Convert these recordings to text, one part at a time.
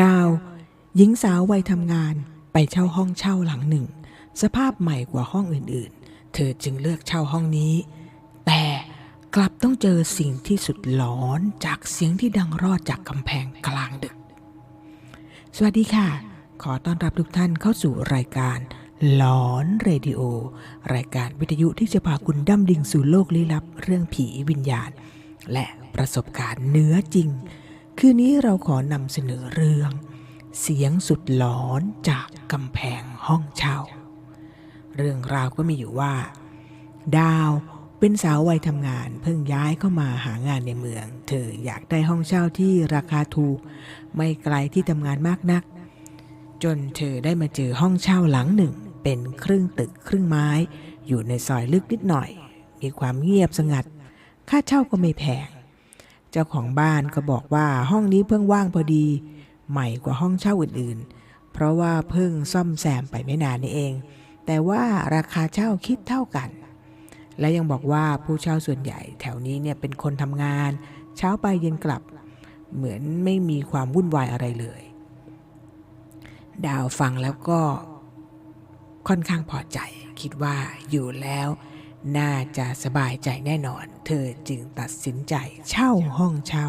ดาว หญิงสาววัยทำงานไปเช่าห้องเช่าหลังหนึ่ง สภาพใหม่กว่าห้องอื่นๆ เธอจึงเลือกเช่าห้องนี้ แต่กลับต้องเจอสิ่งที่สุดหลอนจากเสียงที่ดังรอดจากกำแพงกลางดึก สวัสดีค่ะ ขอต้อนรับทุกท่านเข้าสู่รายการหลอนเรดิโอ รายการวิทยุที่จะพาคุณดั้มดิ่งสู่โลกลี้ลับ เรื่องผีวิญญาณ และประสบการณ์เนื้อจริง คืนนี้เราขอนำเสนอเรื่อง เสียงสุดหลอนจากกำแพงห้องเช่า เรื่องราวก็มีอยู่ว่า ดาวเป็นสาววัยทำงานเพิ่งย้ายเข้ามาหางานในเมือง เธออยากได้ห้องเช่าที่ราคาถูก ไม่ไกลที่ทำงานมากนัก จนเธอได้มาเจอห้องเช่าหลังหนึ่ง เป็นครึ่งตึกครึ่งไม้ อยู่ในซอยลึกนิดหน่อย มีความเงียบสงัด ค่าเช่าก็ไม่แพง เจ้าของบ้านก็บอกว่าห้องนี้เพิ่งว่างพอดี ใหม่กว่าห้องเช่าอื่นๆ เพราะว่าเพิ่งซ่อมแซมไปไม่นานนี่เอง แต่ว่าราคาเช่าคิดเท่ากัน และยังบอกว่าผู้เช่าส่วนใหญ่แถวนี้เนี่ยเป็นคนทำงาน เช้าไปเย็นกลับ เหมือนไม่มีความวุ่นวายอะไรเลย ดาวฟังแล้วก็ค่อนข้างพอใจ คิดว่าอยู่แล้ว น่าจะสบายใจแน่นอน เธอจึงตัดสินใจเช่าห้องเช่า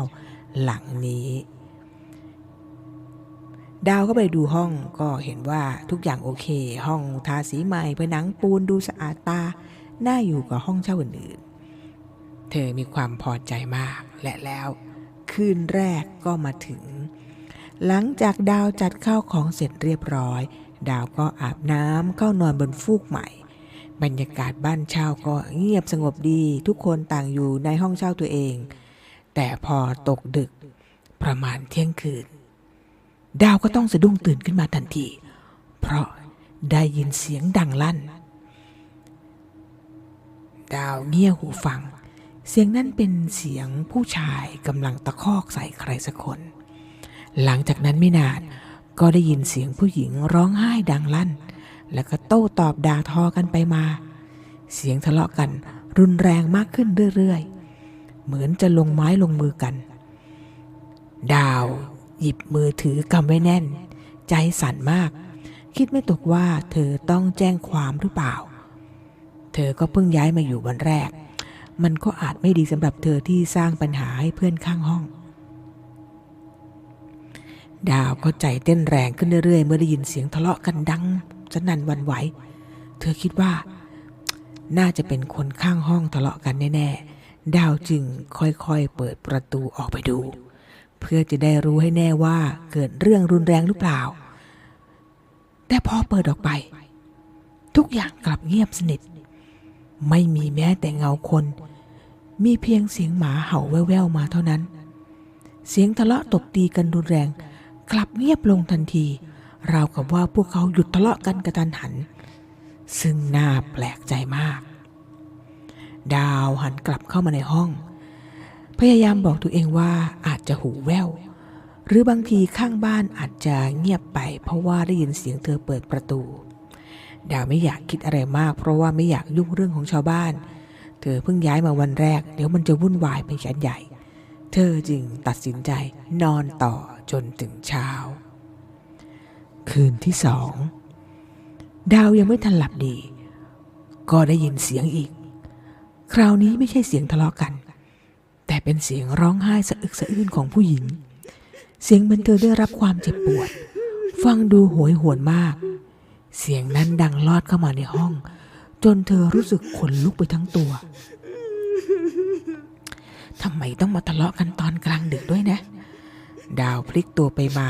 หลังนี้ ดาวก็ไปดูห้องก็เห็นว่าทุกอย่างโอเค ห้องทาสีใหม่ผนังปูนดูสะอาดตา น่าอยู่กว่าห้องเช่าอื่นๆ เธอมีความพอใจมากและแล้วคืนแรกก็มาถึง หลังจากดาวจัดข้าวของเสร็จเรียบร้อย ดาวก็อาบน้ำเข้านอนบนฟูกใหม่ บรรยากาศบ้านเช่าก็เงียบสงบดีทุกคนต่างอยู่ในห้องเช่าตัวเอง แต่พอตกดึกประมาณเที่ยงคืน ดาวก็ต้องสะดุ้งตื่นขึ้นมาทันที เพราะได้ยินเสียงดังลั่น ดาวเงี่ยหูฟัง เสียงนั้นเป็นเสียงผู้ชายกำลังตะคอกใส่ใครสักคน หลังจากนั้นไม่นานก็ได้ยินเสียงผู้หญิงร้องไห้ดังลั่น แล้วก็โต้ตอบด่าทอกันไปมา เสียงทะเลาะกันรุนแรงมากขึ้นเรื่อยๆ เหมือนจะลงไม้ลงมือกัน ดาวหยิบมือถือกำไว้แน่น ใจสั่นมาก คิดไม่ตกว่าเธอต้องแจ้งความหรือเปล่า เธอก็เพิ่งย้ายมาอยู่วันแรก มันก็อาจไม่ดีสำหรับเธอที่สร้างปัญหาให้เพื่อนข้างห้อง ดาวก็ใจเต้นแรงขึ้นเรื่อยๆ เมื่อได้ยินเสียงทะเลาะกันดัง สนันวันไหว เธอคิดว่า น่าจะเป็นคนข้างห้องทะเลาะกันแน่ๆ ดาวจึงค่อยๆ เปิดประตูออกไปดู เพื่อจะได้รู้ให้แน่ว่าเกิดเรื่องรุนแรงหรือเปล่า แต่พอเปิดออกไป ทุกอย่างกลับเงียบสนิท ไม่มีแม้แต่เงาคน มีเพียงเสียงหมาเห่าแว่วๆมาเท่านั้น เสียงทะเลาะตบตีกันรุนแรงกลับเงียบลงทันที ราวกับว่าพวกเขาหยุดทะเลาะกันกระทันหัน ซึ่งน่าแปลกใจมาก ดาวหันกลับเข้ามาในห้อง พยายามบอกตัวเองว่าอาจจะหูแว่ว หรือบางทีข้างบ้านอาจจะเงียบไป เพราะว่าได้ยินเสียงเธอเปิดประตู ดาวไม่อยากคิดอะไรมาก เพราะว่าไม่อยากยุ่งเรื่องของชาวบ้าน เธอเพิ่งย้ายมาวันแรก เดี๋ยวมันจะวุ่นวายไปกันใหญ่ เธอจึงตัดสินใจนอนต่อจนถึงเช้า คืนที่สอง ดาวยังไม่ทันหลับดี ก็ได้ยินเสียงอีก คราวนี้ไม่ใช่เสียงทะเลาะกัน แต่เป็นเสียงร้องไห้สะอึกสะอื้นของผู้หญิง เสียงเหมือนเธอได้รับความเจ็บปวด ฟังดูโหยหวนมาก เสียงนั้นดังลอดเข้ามาในห้อง จนเธอรู้สึกขนลุกไปทั้งตัวทำไมต้องมาทะเลาะกันตอนกลางดึกด้วยนะ ดาวพลิกตัวไปมา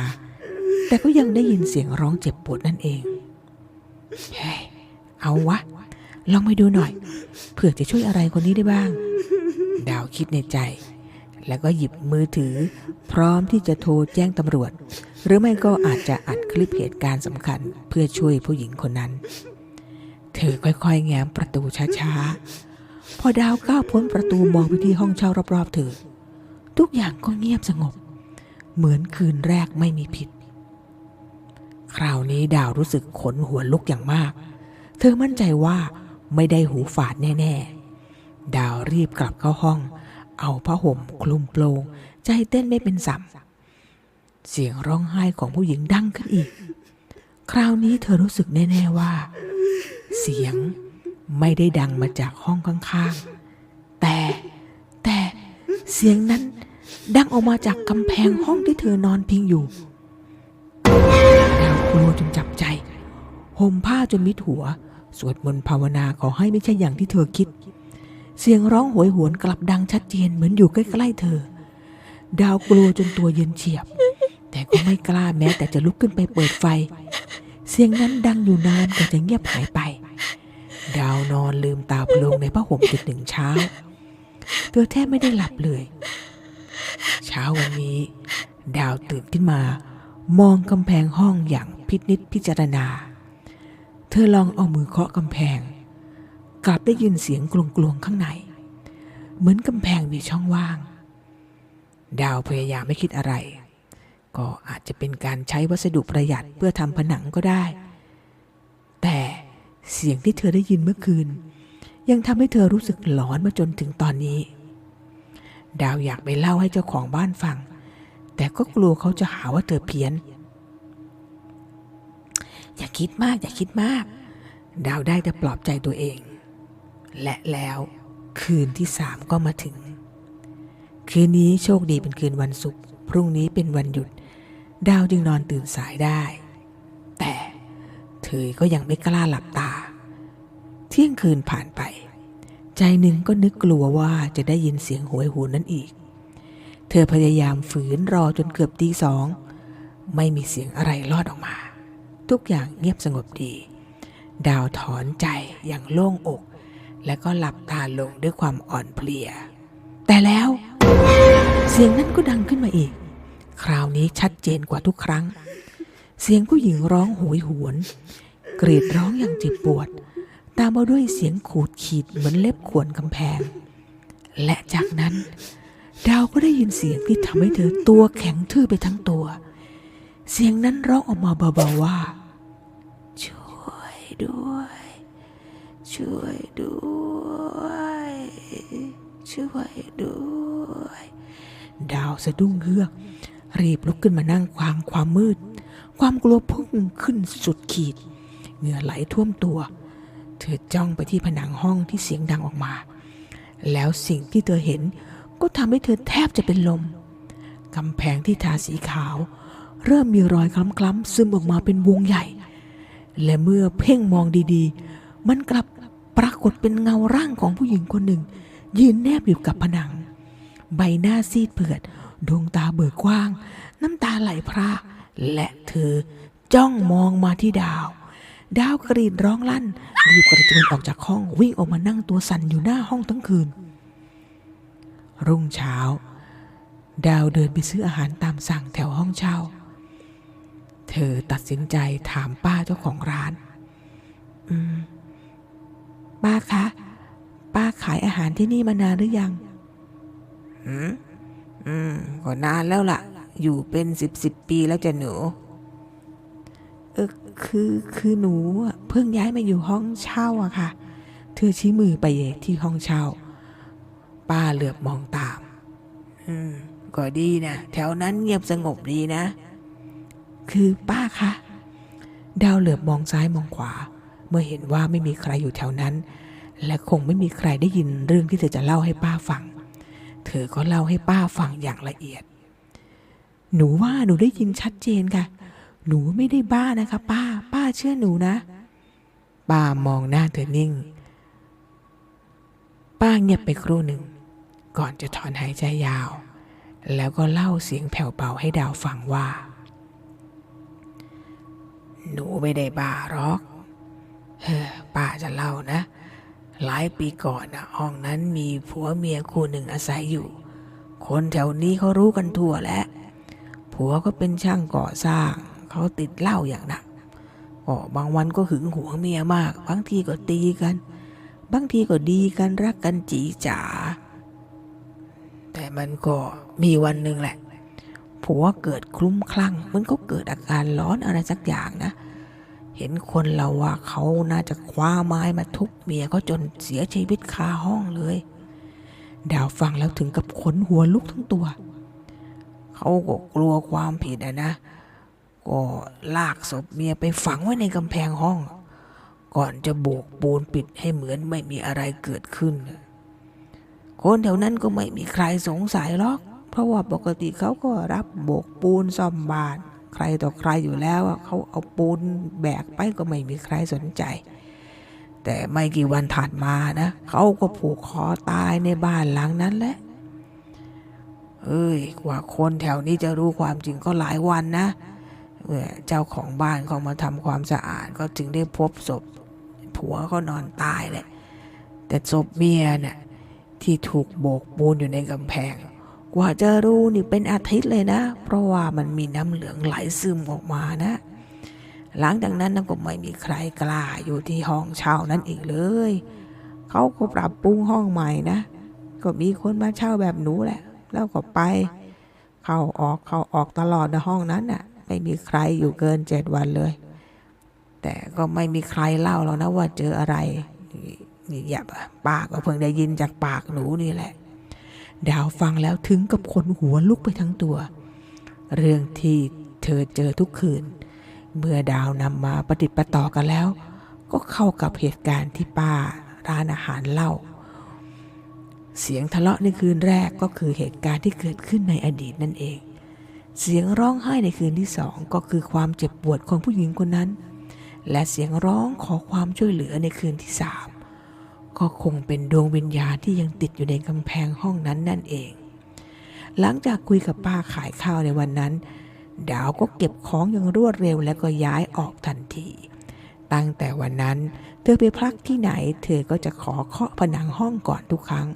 แต่ก็ยังได้ยินเสียงร้องเจ็บปวดนั่นเอง เฮ้ย เอาวะ ลองไปดูหน่อย เผื่อจะช่วยอะไรคนนี้ได้บ้าง ดาวคิดในใจ แล้วก็หยิบมือถือ พร้อมที่จะโทรแจ้งตำรวจ หรือไม่ก็อาจจะอัดคลิปเหตุการณ์สำคัญ เพื่อช่วยผู้หญิงคนนั้น เธอค่อยๆ แง้มประตูช้าๆ พอดาวก้าวพ้นประตูมองไปที่ห้องเช่ารอบๆเธอ ทุกอย่างก็เงียบสงบ เหมือนคืนแรกไม่มีผิด คราวนี้ดาวรู้สึกขนหัวลุกอย่างมาก เธอมั่นใจว่าไม่ได้หูฝาดแน่ ๆ ดาวรีบกลับเข้าห้อง เอาผ้าห่มคลุมโปรงใจเต้นไม่เป็นสัมเสียงร้องไห้ของผู้หญิงดังขึ้นอีก คราวนี้เธอรู้สึกแน่ ๆว่า เสียงไม่ได้ดังมาจากห้องข้างๆ แต่แต่เสียงนั้นดังออกมาจากกำแพงห้องที่เธอนอนพิงอยู่ กลัวจนจับใจห่มผ้าจนมิดหัว สวดมนต์ภาวนาขอให้ไม่ใช่อย่างที่เธอคิด เสียงร้องโหยหวนกลับดังชัดเจนเหมือนอยู่ใกล้ๆเธอ ดาวกลัวจนตัวเย็นเฉียบ แต่ก็ไม่กล้าแม้แต่จะลุกขึ้นไปเปิดไฟ เสียงนั้นดังอยู่นานก่อนจะเงียบหายไป ดาวนอนลืมตาพลงในผ้าห่มจนถึงเช้า เธอแทบไม่ได้หลับเลย เช้าวันนี้ ดาวตื่นขึ้นมา มองกำแพงห้องอย่างพินิจพิจารณา เธอลองเอามือเคาะกำแพง กลับได้ยินเสียงกลวงๆข้างใน เหมือนกำแพงมีช่องว่าง ดาวพยายามไม่คิดอะไร ก็อาจจะเป็นการใช้วัสดุประหยัดเพื่อทำผนังก็ได้ แต่เสียงที่เธอได้ยินเมื่อคืน ยังทำให้เธอรู้สึกหลอนมาจนถึงตอนนี้ ดาวอยากไปเล่าให้เจ้าของบ้านฟัง แต่ก็กลัวเขาจะหาว่าเธอเพี้ยน อย่าคิดมากอย่าคิดมาก ดาวได้แต่ปลอบใจตัวเอง และแล้วคืนที่สามก็มาถึง คืนนี้โชคดีเป็นคืนวันศุกร์พรุ่งนี้เป็นวันหยุด ดาวจึงนอนตื่นสายได้ แต่เธอก็ยังไม่กล้าหลับตา เที่ยงคืนผ่านไป ใจหนึ่งก็นึกกลัวว่าจะได้ยินเสียงโหวยหวนนั้นอีก ธอพยายามฝืนรอจนเกือบตีสอง ไม่มีเสียงอะไรรอดออกมา ทุกอย่างเงียบสงบดี ดาวถอนใจอย่างโล่งอก และก็หลับตาลงด้วยความอ่อนเพลีย แต่แล้ว เสียงนั้นก็ดังขึ้นมาอีก คราวนี้ชัดเจนกว่าทุกครั้ง เสียงผู้หญิงร้องโหยหวน กรีดร้องอย่างเจ็บปวด ตามมาด้วยเสียงขูดขีดเหมือนเล็บข่วนกำแพง และจากนั้น ดาวก็ได้ยินเสียงที่ทำให้เธอตัวแข็งทื่อไปทั้งตัว เสียงนั้นร้องออกมาเบาๆว่า ช่วยด้วย ช่วยด้วย ช่วยด้วย ดาวสะดุ้งเฮือก รีบลุกขึ้นมานั่งควางความมืด ความกลัวพุ่งขึ้นสุดขีด เหงื่อไหลท่วมตัว เธอจ้องไปที่ผนังห้องที่เสียงดังออกมา แล้วสิ่งที่เธอเห็น ก็ทำให้เธอแทบจะเป็นลมกำแพงที่ทาสีขาว เริ่มมีรอยคล้ำๆซึมออกมาเป็นวงใหญ่ และเมื่อเพ่งมองดีๆ มันกลับปรากฏเป็นเงาร่างของผู้หญิงคนหนึ่ง ยืนแนบอยู่กับผนัง ใบหน้าซีดเผือด ดวงตาเบิกกว้าง น้ำตาไหลพรากและเธอจ้องมองมาที่ดาว ดาวกรีดร้องลั่นรีบกระโจนออกจากห้องวิ่งออกมานั่งตัวสั่นอยู่หน้าห้องทั้งคืน รุ่งเช้า ดาวเดินไปซื้ออาหารตามสั่งแถวห้องเช่า เธอตัดสินใจถามป้าเจ้าของร้าน อืม ป้าคะ ป้าขายอาหารที่นี่มานานหรือยัง อืม อืม ก็นานแล้วล่ะ อยู่เป็นสิบสิบปีแล้วจ้ะหนู เออคือคือหนูเพิ่งย้ายมาอยู่ห้องเช่าอะค่ะ เธอชี้มือไปที่ห้องเช่า ป้าเหลือบมองตาม อืม ก็ดีนะ แถวนั้นเงียบสงบดีนะ คือป้าคะดาวเหลือบมองซ้ายมองขวา เมื่อเห็นว่าไม่มีใครอยู่แถวนั้น และคงไม่มีใครได้ยินเรื่องที่เธอจะเล่าให้ป้าฟัง เธอก็เล่าให้ป้าฟังอย่างละเอียด หนูว่าหนูได้ยินชัดเจนค่ะ หนูไม่ได้บ้านะคะ ป้า ป้าเชื่อหนูนะ ป้ามองหน้าเธอนิ่ง ป้าเงียบไปครู่หนึ่ง ก่อนจะถอนหายใจยาว แล้วก็เล่าเสียงแผ่วเบาให้ดาวฟังว่า หนูไม่ได้บ้าหรอกเฮ้อป้าจะเล่านะ หลายปีก่อนนะห้องนั้นมีผัวเมียคู่หนึ่งอาศัยอยู่ คนแถวนี้เขารู้กันทั่วแล้วผัวก็เป็นช่างก่อสร้าง เขาติดเหล้าอย่างหนักก็บางวันก็หึงหวงเมียมาก บางทีก็ตีกัน บางทีก็ดีกันรักกันจีจ๋า แต่มันก็มีวันหนึ่งแหละผัวเกิดคลุ้มคลั่ง มันก็เกิดอาการร้อนอะไรสักอย่างนะ เห็นคนเราว่าเขาน่าจะคว้าไม้มาทุบเมียเขาจนเสียชีวิตคาห้องเลย ดาวฟังแล้วถึงกับขนหัวลุกทั้งตัว เขาก็กลัวความผิดอะนะ ก็ลากศพเมียไปฝังไว้ในกำแพงห้อง ก่อนจะโบกปูนปิดให้เหมือนไม่มีอะไรเกิดขึ้น คนแถวนั้นก็ไม่มีใครสงสัยหรอก เพราะว่าปกติเขาก็รับโบกปูนซ่อมบ้าน ใครต่อใครอยู่แล้วเขาเอาปูนแบกไปก็ไม่มีใครสนใจ แต่ไม่กี่วันถัดมานะเขาก็ผูกคอตายในบ้านหลังนั้นแหละเอ้ยกว่าคนแถวนี้จะรู้ความจริงก็หลายวันนะเมื่อเจ้าของบ้านเขามาทำความสะอาดก็จึงได้พบศพผัวเขานอนตายแหละแต่ศพเมียเนี่ย ที่ถูกโบกปูนอยู่ในกำแพง กว่าจะรู้นี่เป็นอาทิตย์เลยนะ เพราะว่ามันมีน้ำเหลืองไหลซึมออกมานะ หลังจากนั้นนะก็ไม่มีใครกล้าอยู่ที่ห้องเช่านั้นอีกเลย เขาก็ปรับปรุงห้องใหม่นะ ก็มีคนมาเช่าแบบหนูแหละ แล้วก็ไป เข้าออกเข้าออกตลอดในห้องนั้นน่ะ ไม่มีใครอยู่เกินเจ็ดวันเลย แต่ก็ไม่มีใครเล่าหรอกนะว่าเจออะไร นี่อย่าปากก็เพิ่งได้ยินจากปากหนูนี่แหละ ดาวฟังแล้วถึงกับขนหัวลุกไปทั้งตัว เรื่องที่เธอเจอทุกคืน เมื่อดาวนำมาประดิษฐ์ประต่อกันแล้ว ก็เข้ากับเหตุการณ์ที่ป้าร้านอาหารเล่า เสียงทะเลาะในคืนแรกก็คือเหตุการณ์ที่เกิดขึ้นในอดีตนั่นเอง เสียงร้องไห้ในคืนที่สองก็คือความเจ็บปวดของผู้หญิงคนนั้น และเสียงร้องขอความช่วยเหลือในคืนที่สาม ก็คงเป็นดวงวิญญาณที่ยังติดอยู่ในกำแพงห้องนั้นนั่นเอง หลังจากคุยกับป้าขายข้าวในวันนั้น ดาวก็เก็บของอย่างรวดเร็วและก็ย้ายออกทันที ตั้งแต่วันนั้นเธอไปพักที่ไหน เธอก็จะขอเคาะผนังห้องก่อนทุกครั้ง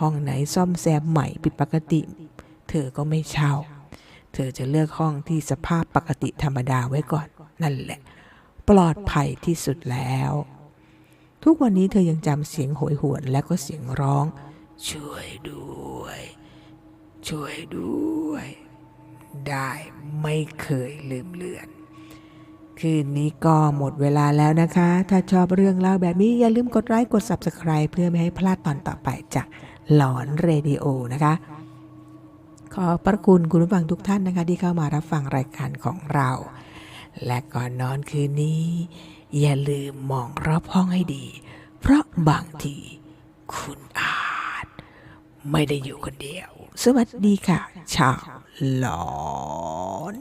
ห้องไหนซ่อมแซมใหม่ผิดปกติ เธอก็ไม่เช่า เธอจะเลือกห้องที่สภาพปกติธรรมดาไว้ก่อน นั่นแหละ ปลอดภัยที่สุดแล้ว ทุกวันนี้เธอยังจำเสียงโหยหวนและก็เสียงร้อง ช่วยด้วย ช่วยด้วย ได้ไม่เคยลืมเลือน คืนนี้ก็หมดเวลาแล้วนะคะ ถ้าชอบเรื่องเล่าแบบนี้อย่าลืมกดไลค์กด Subscribe เพื่อไม่ให้พลาดตอนต่อไปจากหลอนเรดิโอนะคะ ขอประคุณคุณผู้ฟังทุกท่านนะคะ ที่เข้ามารับฟังรายการของเรา และก่อนนอนคืนนี้ อย่าลืมมองรอบห้องให้ดี เพราะบางที คุณอาจ ไม่ได้อยู่คนเดียว สวัสดีค่ะ ชาวหลอน